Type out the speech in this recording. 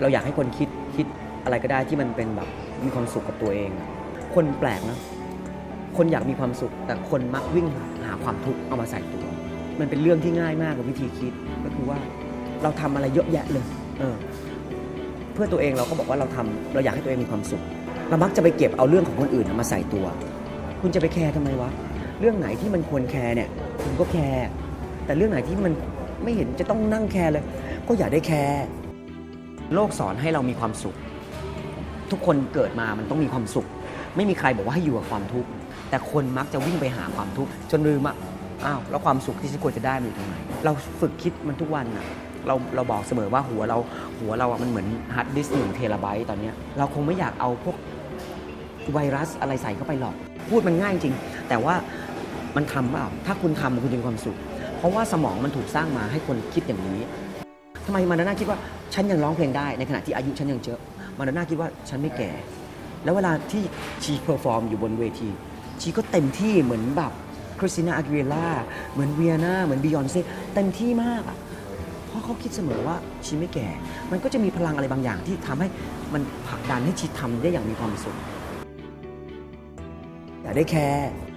เราอยากให้คนคิดคิดอะไรก็ได้ที่มันเป็นแบบมีความสุขกับตัวเองอะคนแปลกนะคนอยากมีความสุข แต่คนมักวิ่งหาความทุกข์เอามาใส่ตัว มันเป็นเรื่องที่ง่ายมากกับวิธีคิดก็คือว่าเราทำอะไรเยอะแยะเลยเออเพื่อตัวเองเราก็บอกว่าเราทำเราอยากให้ตัวเองมีความสุขเรามักจะไปเก็บเอาเรื่องของคนอื่นน่ะมาใส่ตัว คุณจะไปแคร์ทำไมวะ เรื่องไหนที่มันควรแคร์เนี่ย คุณก็แคร์แต่เรื่องไหนที่มันไม่เห็นจะต้องนั่งแคร์เลย ก็อย่าได้แคร์ โลกสอนให้เรามีความสุข ทุกคนเกิดมามันต้องมีความสุข ไม่มีใครบอกว่าให้อยู่กับความทุกข์แต่คนมักจะวิ่งไปหาความทุกข์จนลืมอะอ้าวแล้วความสุขที่ฉันควรจะได้มันอยู่ตรงไหนเราฝึกคิดมันทุกวันอะเราเราบอกเสมอว่าหัวเราหัวเราอะมันเหมือนฮาร์ดดิสก์หนึ่งเทราไบต์ตอนเนี้ยเราคงไม่อยากเอาพวกไวรัสอะไรใส่เข้าไปหรอก พูดมันง่ายจริง แต่ว่ามันทำเปล่าถ้าคุณทำคุณจะมีความสุข เพราะว่าสมองมันถูกสร้างมาให้คนคิดอย่างนี้ ทำไมมาดาน่าคิดว่าฉันยังร้องเพลงได้ในขณะที่อายุฉันยังเยอะมาดาน่าคิดว่าฉันไม่แก่ แล้วเวลาที่ชีเพอร์ฟอร์มอยู่บนเวที ชีก็เต็มที่เหมือนแบบคริสติน่าอากิเวล่าเหมือนเวียนาเหมือนบิยอนเซ่เต็มที่มากอะเพราะเขาคิดเสมอว่าชีไม่แก่ มันก็จะมีพลังอะไรบางอย่างที่ทำให้มันผลักดันให้ชีทำได้อย่างมีความสุข อย่าได้แคร์